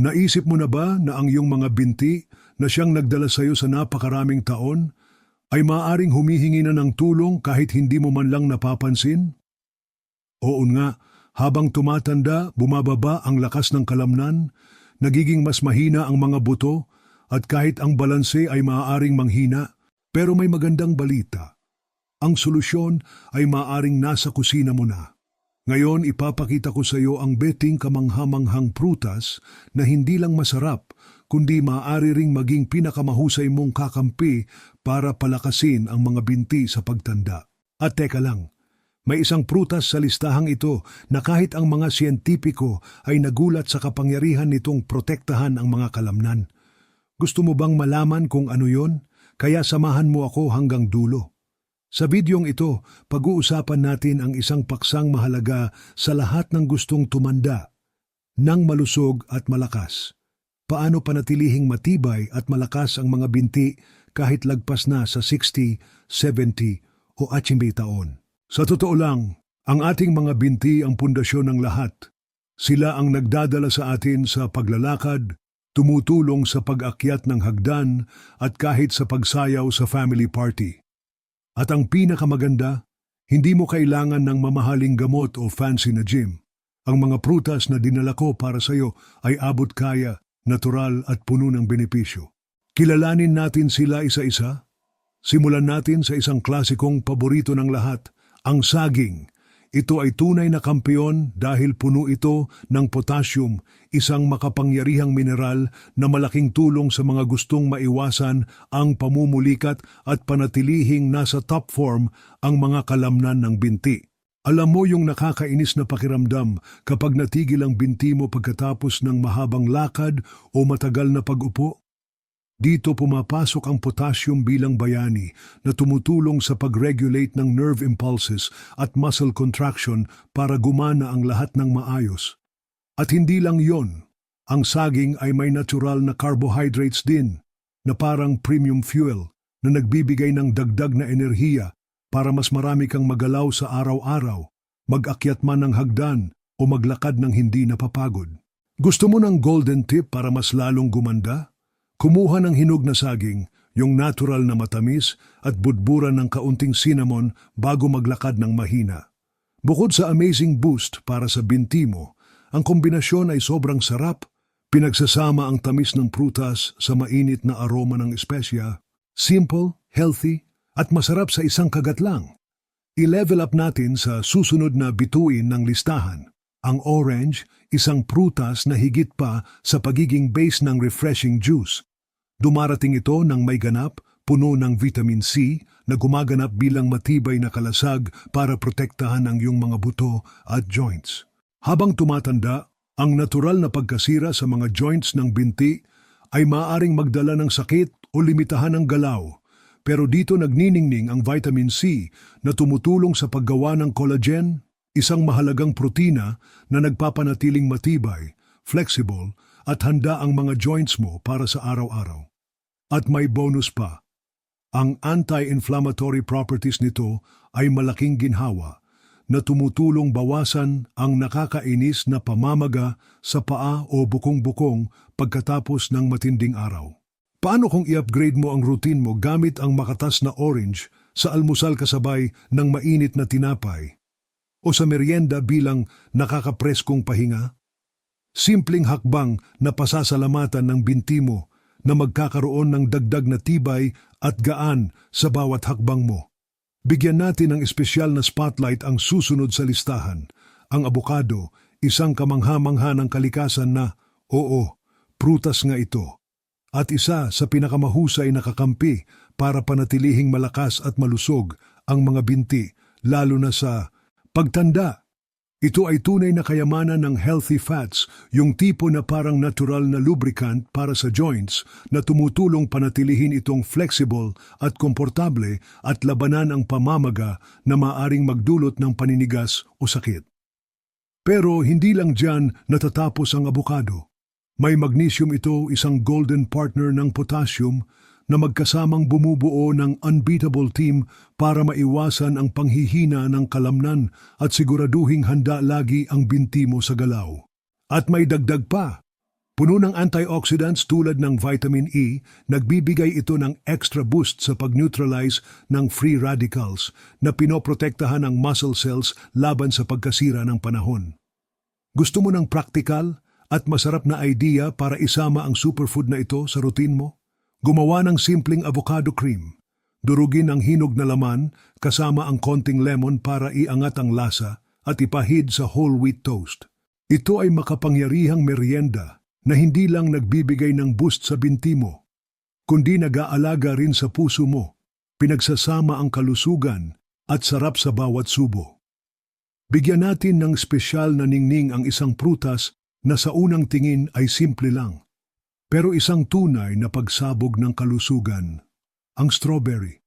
Naisip mo na ba na ang iyong mga binti na siyang nagdala sa iyo sa napakaraming taon ay maaring humihingi na ng tulong kahit hindi mo man lang napapansin? Oo nga, habang tumatanda, bumababa ang lakas ng kalamnan, nagiging mas mahina ang mga buto, at kahit ang balanse ay maaaring manghina, pero may magandang balita. Ang solusyon ay maaaring nasa kusina mo na. Ngayon ipapakita ko sa iyo ang beting kamanghamanghang prutas na hindi lang masarap, kundi maaari ring maging pinakamahusay mong kakampi para palakasin ang mga binti sa pagtanda. At teka lang, may isang prutas sa listahang ito na kahit ang mga siyentipiko ay nagulat sa kapangyarihan nitong protektahan ang mga kalamnan. Gusto mo bang malaman kung ano yon? Kaya samahan mo ako hanggang dulo. Sa bidyong ito, pag-uusapan natin ang isang paksang mahalaga sa lahat ng gustong tumanda, nang malusog at malakas. Paano panatilihing matibay at malakas ang mga binti kahit lagpas na sa 60, 70 o 80 taon. Sa totoo lang, ang ating mga binti ang pundasyon ng lahat. Sila ang nagdadala sa atin sa paglalakad, tumutulong sa pag-akyat ng hagdan at kahit sa pagsayaw sa family party. At ang pinakamaganda, hindi mo kailangan ng mamahaling gamot o fancy na gym. Ang mga prutas na dinala ko para sa iyo ay abot kaya, natural at puno ng benepisyo. Kilalanin natin sila isa-isa. Simulan natin sa isang klasikong paborito ng lahat, ang saging. Ito ay tunay na kampeon dahil puno ito ng potassium, isang makapangyarihang mineral na malaking tulong sa mga gustong maiwasan ang pamumulikat at panatilihing nasa top form ang mga kalamnan ng binti. Alam mo yung nakakainis na pakiramdam kapag natigil ang binti mo pagkatapos ng mahabang lakad o matagal na pag-upo? Dito pumapasok ang potassium bilang bayani na tumutulong sa pag-regulate ng nerve impulses at muscle contraction para gumana ang lahat ng maayos. At hindi lang yon, ang saging ay may natural na carbohydrates din na parang premium fuel na nagbibigay ng dagdag na enerhiya para mas marami kang magalaw sa araw-araw, mag-akyat man ng hagdan o maglakad ng hindi napapagod. Gusto mo ng golden tip para mas lalong gumanda? Kumuha ng hinog na saging, yung natural na matamis at budburan ng kaunting cinnamon bago maglakad ng mahina. Bukod sa amazing boost para sa binti mo, ang kombinasyon ay sobrang sarap. Pinagsasama ang tamis ng prutas sa mainit na aroma ng espesya. Simple, healthy, at masarap sa isang kagat lang. I-level up natin sa susunod na bituin ng listahan. Ang orange, isang prutas na higit pa sa pagiging base ng refreshing juice. Dumarating ito ng may ganap, puno ng vitamin C na gumaganap bilang matibay na kalasag para protektahan ang iyong mga buto at joints. Habang tumatanda, ang natural na pagkasira sa mga joints ng binti ay maaring magdala ng sakit o limitahan ng galaw. Pero dito nagniningning ang vitamin C na tumutulong sa paggawa ng collagen, isang mahalagang protina na nagpapanatiling matibay, flexible at handa ang mga joints mo para sa araw-araw. At may bonus pa. Ang anti-inflammatory properties nito ay malaking ginhawa na tumutulong bawasan ang nakakainis na pamamaga sa paa o bukong-bukong pagkatapos ng matinding araw. Paano kung i-upgrade mo ang routine mo gamit ang makatas na orange sa almusal kasabay ng mainit na tinapay? O sa merienda bilang nakakapreskong pahinga? Simpleng hakbang na pasasalamatan ng binti mo na magkakaroon ng dagdag na tibay at gaan sa bawat hakbang mo. Bigyan natin ng espesyal na spotlight ang susunod sa listahan, ang abukado, isang kamangha-mangha ng kalikasan na, oo, prutas nga ito. At isa sa pinakamahusay na kakampi para panatilihing malakas at malusog ang mga binti, lalo na sa pagtanda. Ito ay tunay na kayamanan ng healthy fats, yung tipo na parang natural na lubricant para sa joints na tumutulong panatilihin itong flexible at komportable at labanan ang pamamaga na maaring magdulot ng paninigas o sakit. Pero hindi lang dyan natatapos ang abukado. May magnesium ito isang golden partner ng potassium na magkasamang bumubuo ng unbeatable team para maiwasan ang panghihina ng kalamnan at siguraduhing handa lagi ang binti mo sa galaw. At may dagdag pa. Puno ng antioxidants tulad ng vitamin E, nagbibigay ito ng extra boost sa pag-neutralize ng free radicals na pinoprotektahan ang muscle cells laban sa pagkasira ng panahon. Gusto mo ng practical at masarap na idea para isama ang superfood na ito sa routine mo? Gumawa ng simpleng avocado cream. Durugin ang hinog na laman kasama ang konting lemon para iangat ang lasa at ipahid sa whole wheat toast. Ito ay makapangyarihang merienda na hindi lang nagbibigay ng boost sa binti mo, kundi nag-aalaga rin sa puso mo, pinagsasama ang kalusugan at sarap sa bawat subo. Bigyan natin ng espesyal na ningning ang isang prutas na sa unang tingin ay simple lang, pero isang tunay na pagsabog ng kalusugan, ang strawberry.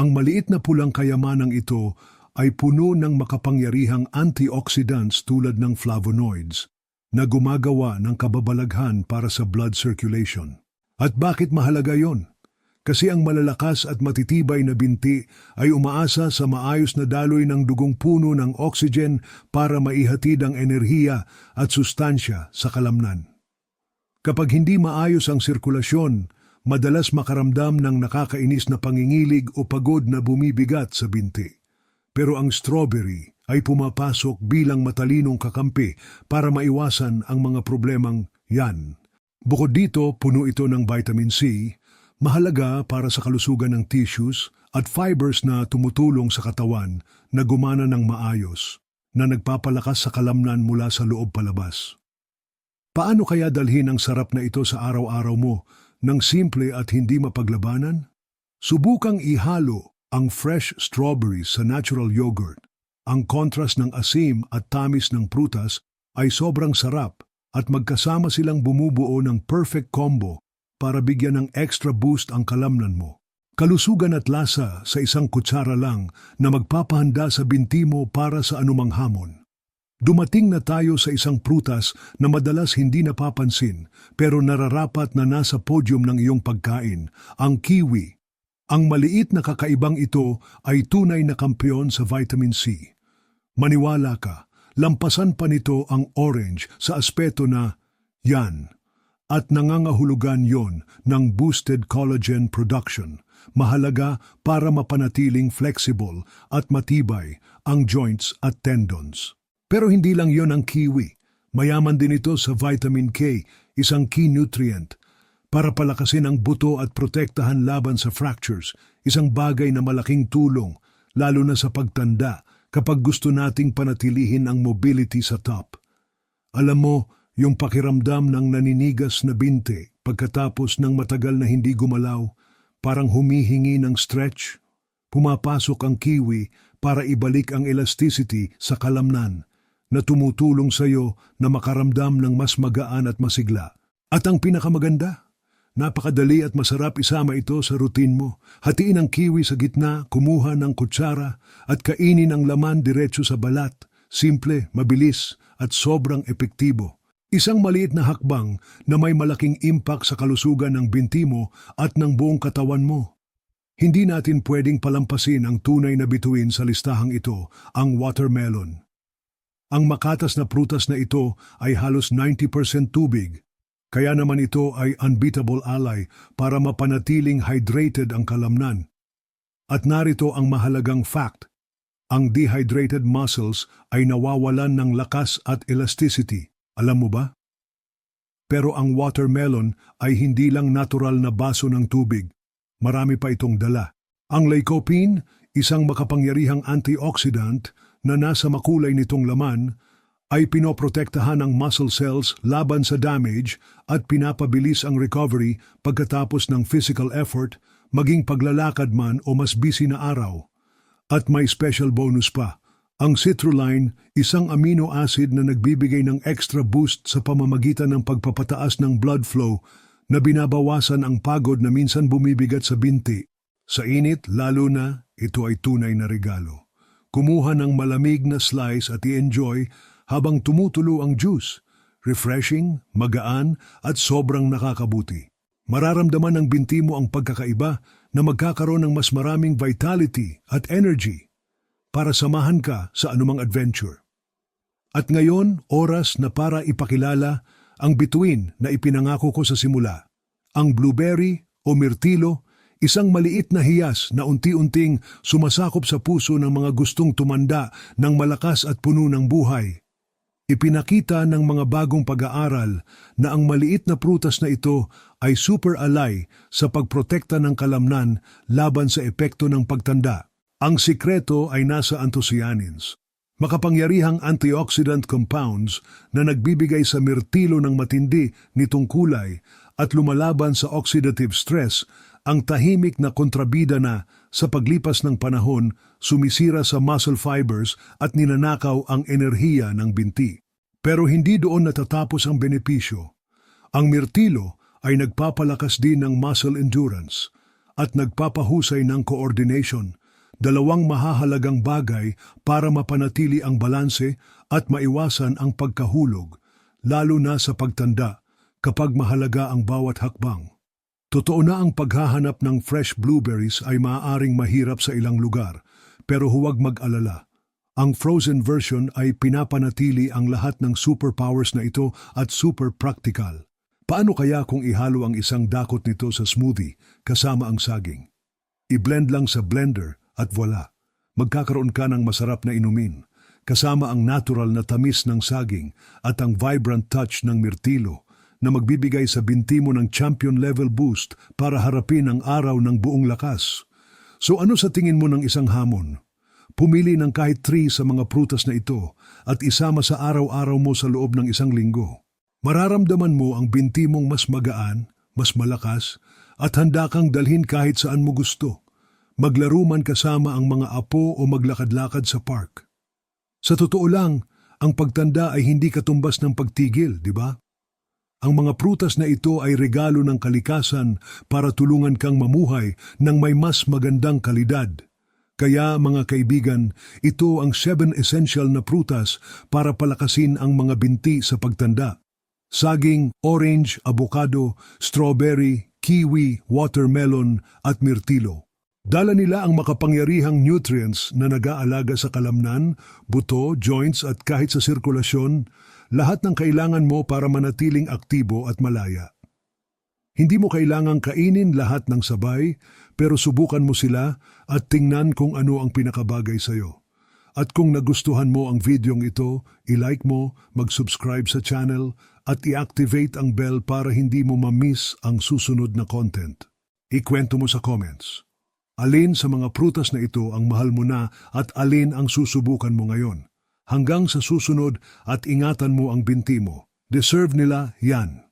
Ang maliit na pulang kayamanang ito ay puno ng makapangyarihang antioxidants tulad ng flavonoids na gumagawa ng kababalaghan para sa blood circulation. At bakit mahalaga yon? Kasi ang malalakas at matitibay na binti ay umaasa sa maayos na daloy ng dugong puno ng oxygen para maihatid ang enerhiya at sustansya sa kalamnan. Kapag hindi maayos ang sirkulasyon, madalas makaramdam ng nakakainis na pangingilig o pagod na bumibigat sa binti. Pero ang strawberry ay pumapasok bilang matalinong kakampi para maiwasan ang mga problemang yan. Bukod dito, puno ito ng vitamin C, mahalaga para sa kalusugan ng tissues at fibers na tumutulong sa katawan na gumana ng maayos, na nagpapalakas sa kalamnan mula sa loob palabas. Paano kaya dalhin ang sarap na ito sa araw-araw mo ng simple at hindi mapaglabanan? Subukang ihalo ang fresh strawberries sa natural yogurt. Ang contrast ng asim at tamis ng prutas ay sobrang sarap at magkasama silang bumubuo ng perfect combo para bigyan ng extra boost ang kalamnan mo. Kalusugan at lasa sa isang kutsara lang na magpapahanda sa binti mo para sa anumang hamon. Dumating na tayo sa isang prutas na madalas hindi napapansin pero nararapat na nasa podium ng iyong pagkain, ang kiwi. Ang maliit na kakaibang ito ay tunay na kampiyon sa vitamin C. Maniwala ka, lampasan pa nito ang orange sa aspeto na yan at nangangahulugan yon ng boosted collagen production, mahalaga para mapanatiling flexible at matibay ang joints at tendons. Pero hindi lang yon ang kiwi. Mayaman din ito sa vitamin K, isang key nutrient, para palakasin ang buto at protektahan laban sa fractures, isang bagay na malaking tulong, lalo na sa pagtanda kapag gusto nating panatilihin ang mobility sa top. Alam mo, yung pakiramdam ng naninigas na binte pagkatapos ng matagal na hindi gumalaw, parang humihingi ng stretch, pumapasok ang kiwi para ibalik ang elasticity sa kalamnan na tumutulong sa iyo na makaramdam ng mas magaan at masigla. At ang pinakamaganda, napakadali at masarap isama ito sa routine mo. Hatiin ang kiwi sa gitna, kumuha ng kutsara at kainin ang laman diretso sa balat. Simple, mabilis at sobrang epektibo. Isang maliit na hakbang na may malaking impact sa kalusugan ng binti mo at ng buong katawan mo. Hindi natin pwedeng palampasin ang tunay na bituin sa listahang ito, ang watermelon. Ang makatas na prutas na ito ay halos 90% tubig, kaya naman ito ay unbeatable ally para mapanatiling hydrated ang kalamnan. At narito ang mahalagang fact. Ang dehydrated muscles ay nawawalan ng lakas at elasticity. Alam mo ba? Pero ang watermelon ay hindi lang natural na baso ng tubig. Marami pa itong dala. Ang lycopene, isang makapangyarihang antioxidant na nasa makulay nitong laman, ay pinoprotektahan ang muscle cells laban sa damage at pinapabilis ang recovery pagkatapos ng physical effort, maging paglalakad man o mas busy na araw. At may special bonus pa, ang citrulline, isang amino acid na nagbibigay ng extra boost sa pamamagitan ng pagpapataas ng blood flow na binabawasan ang pagod na minsan bumibigat sa binti. Sa init, lalo na, ito ay tunay na regalo. Kumuha ng malamig na slice at i-enjoy habang tumutulo ang juice. Refreshing, magaan at sobrang nakakabuti. Mararamdaman ng binti mo ang pagkakaiba na magkakaroon ng mas maraming vitality at energy para samahan ka sa anumang adventure. At ngayon, oras na para ipakilala ang bituin na ipinangako ko sa simula. Ang blueberry o mirtilo, isang maliit na hiyas na unti-unting sumasakop sa puso ng mga gustong tumanda ng malakas at puno ng buhay. Ipinakita ng mga bagong pag-aaral na ang maliit na prutas na ito ay super alay sa pagprotekta ng kalamnan laban sa epekto ng pagtanda. Ang sikreto ay nasa anthocyanins, makapangyarihang antioxidant compounds na nagbibigay sa mirtilo ng matindi nitong kulay at lumalaban sa oxidative stress ang tahimik na kontrabida na sa paglipas ng panahon sumisira sa muscle fibers at ninanakaw ang enerhiya ng binti. Pero hindi doon natatapos ang benepisyo. Ang mirtilo ay nagpapalakas din ng muscle endurance at nagpapahusay ng coordination, dalawang mahahalagang bagay para mapanatili ang balanse at maiwasan ang pagkahulog, lalo na sa pagtanda kapag mahalaga ang bawat hakbang. Totoo na ang paghahanap ng fresh blueberries ay maaaring mahirap sa ilang lugar, pero huwag mag-alala. Ang frozen version ay pinapanatili ang lahat ng superpowers na ito at super practical. Paano kaya kung ihalo ang isang dakot nito sa smoothie kasama ang saging? I-blend lang sa blender at voila, magkakaroon ka ng masarap na inumin, kasama ang natural na tamis ng saging at ang vibrant touch ng mirtilo na magbibigay sa binti mo ng champion level boost para harapin ang araw ng buong lakas. So ano sa tingin mo ng isang hamon? Pumili ng kahit 3 sa mga prutas na ito at isama sa araw-araw mo sa loob ng isang linggo. Mararamdaman mo ang binti mong mas magaan, mas malakas, at handa kang dalhin kahit saan mo gusto. Maglaro man kasama ang mga apo o maglakad-lakad sa park. Sa totoo lang, ang pagtanda ay hindi katumbas ng pagtigil, di ba? Ang mga prutas na ito ay regalo ng kalikasan para tulungan kang mamuhay ng may mas magandang kalidad. Kaya mga kaibigan, ito ang 7 essential na prutas para palakasin ang mga binti sa pagtanda. Saging, orange, avocado, strawberry, kiwi, watermelon at mirtilo. Dala nila ang makapangyarihang nutrients na nag-aalaga sa kalamnan, buto, joints at kahit sa sirkulasyon, lahat ng kailangan mo para manatiling aktibo at malaya. Hindi mo kailangang kainin lahat ng sabay, pero subukan mo sila at tingnan kung ano ang pinakabagay sa'yo. At kung nagustuhan mo ang videong ito, i-like mo, mag-subscribe sa channel, at i-activate ang bell para hindi mo ma-miss ang susunod na content. Ikwento mo sa comments. Alin sa mga prutas na ito ang mahal mo na at alin ang susubukan mo ngayon. Hanggang sa susunod at ingatan mo ang binti mo. Deserve nila yan.